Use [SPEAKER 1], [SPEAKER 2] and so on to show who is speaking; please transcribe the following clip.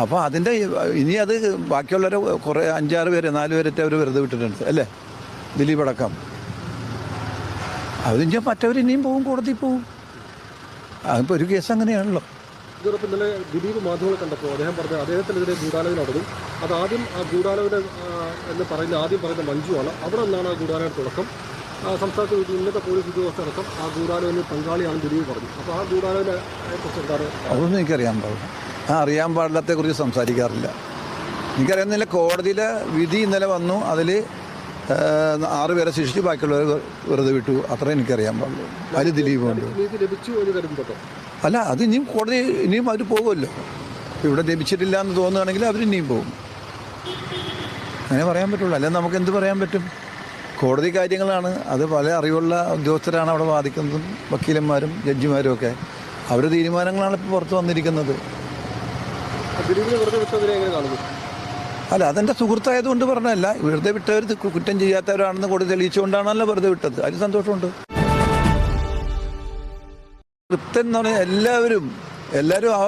[SPEAKER 1] അപ്പോൾ അതിന്റെ ഇനി അത് ബാക്കിയുള്ളവരെ കുറേ അഞ്ചാറ് പേര് നാല് പേരൊക്കെ അവർ വെറുതെ വിട്ടിട്ടുണ്ട് അല്ലേ? ദിലീപ് അടക്കം. അതിന് മറ്റവർ ഇനിയും പോകും കോടതി പോകും. അതിപ്പോൾ ഒരു കേസ് അങ്ങനെയാണല്ലോ.
[SPEAKER 2] ഇതോടൊപ്പം ഇന്നലെ ദിലീപ് മാധ്യമങ്ങളെ കണ്ടപ്പോൾ അദ്ദേഹം പറഞ്ഞു അദ്ദേഹത്തിനെതിരെ ഗൂഢാലോചന നടന്നു. അത് ആദ്യം ആ ഗൂഢാലോചന എന്ന് പറയുന്ന ആദ്യം പറയുന്ന മഞ്ജുവാണ് അവിടെ നിന്നാണ് ആ ഗൂഢാലോചന തുടക്കം. സംസ്ഥാനത്ത് ഉന്നത പോലീസ് ഉദ്യോഗസ്ഥ അടക്കം ആ ഗൂഢാലോചനയിൽ പങ്കാളിയാണെന്ന് ദിലീപ് പറഞ്ഞു. അപ്പോൾ ആ ഗൂഢാലോചനയെക്കുറിച്ച് എന്താണ്?
[SPEAKER 1] അതൊന്നും എനിക്കറിയാൻ പാടില്ല. അറിയാൻ കുറിച്ച് സംസാരിക്കാറില്ല. എനിക്കറിയാവുന്നില്ല കോടതിയിലെ വിധി ഇന്നലെ വന്നു. അതിൽ ആറ് പേരെ ശിക്ഷിച്ചു ബാക്കിയുള്ളവരെ വെറുതെ വിട്ടു. അത്രേ എനിക്കറിയാൻ പാടുള്ളൂ. അതിൽ ദിലീപുണ്ട് അല്ല അത് ഇനിയും കോടതി ഇനിയും അവർ പോകുമല്ലോ. ഇവിടെ ലഭിച്ചിട്ടില്ല എന്ന് തോന്നുകയാണെങ്കിൽ അവർ ഇനിയും പോകും. അങ്ങനെ പറയാൻ പറ്റുള്ളൂ. അല്ലെങ്കിൽ നമുക്ക് എന്ത് പറയാൻ പറ്റും? കോടതി കാര്യങ്ങളാണ്. അത് പല അറിവുള്ള ഉദ്യോഗസ്ഥരാണ് അവിടെ വാദിക്കുന്നതും വക്കീലന്മാരും ജഡ്ജിമാരും ഒക്കെ. അവരുടെ തീരുമാനങ്ങളാണ് ഇപ്പോൾ പുറത്ത് വന്നിരിക്കുന്നത്.
[SPEAKER 2] ദിലീപിനെ വെറുതെ വിട്ടതിനെ എങ്ങനെ
[SPEAKER 1] അല്ല അതെന്റെ സുഹൃത്തായതുകൊണ്ട് പറഞ്ഞല്ല വെറുതെ വിട്ടവർ കുറ്റം ചെയ്യാത്തവരാണെന്ന് കൂടി തെളിയിച്ചുകൊണ്ടാണല്ലോ വെറുതെ വിട്ടത്. അതിന് സന്തോഷമുണ്ട്. കൃത്യം എന്ന് പറഞ്ഞാൽ എല്ലാവരും എല്ലാവരും ആ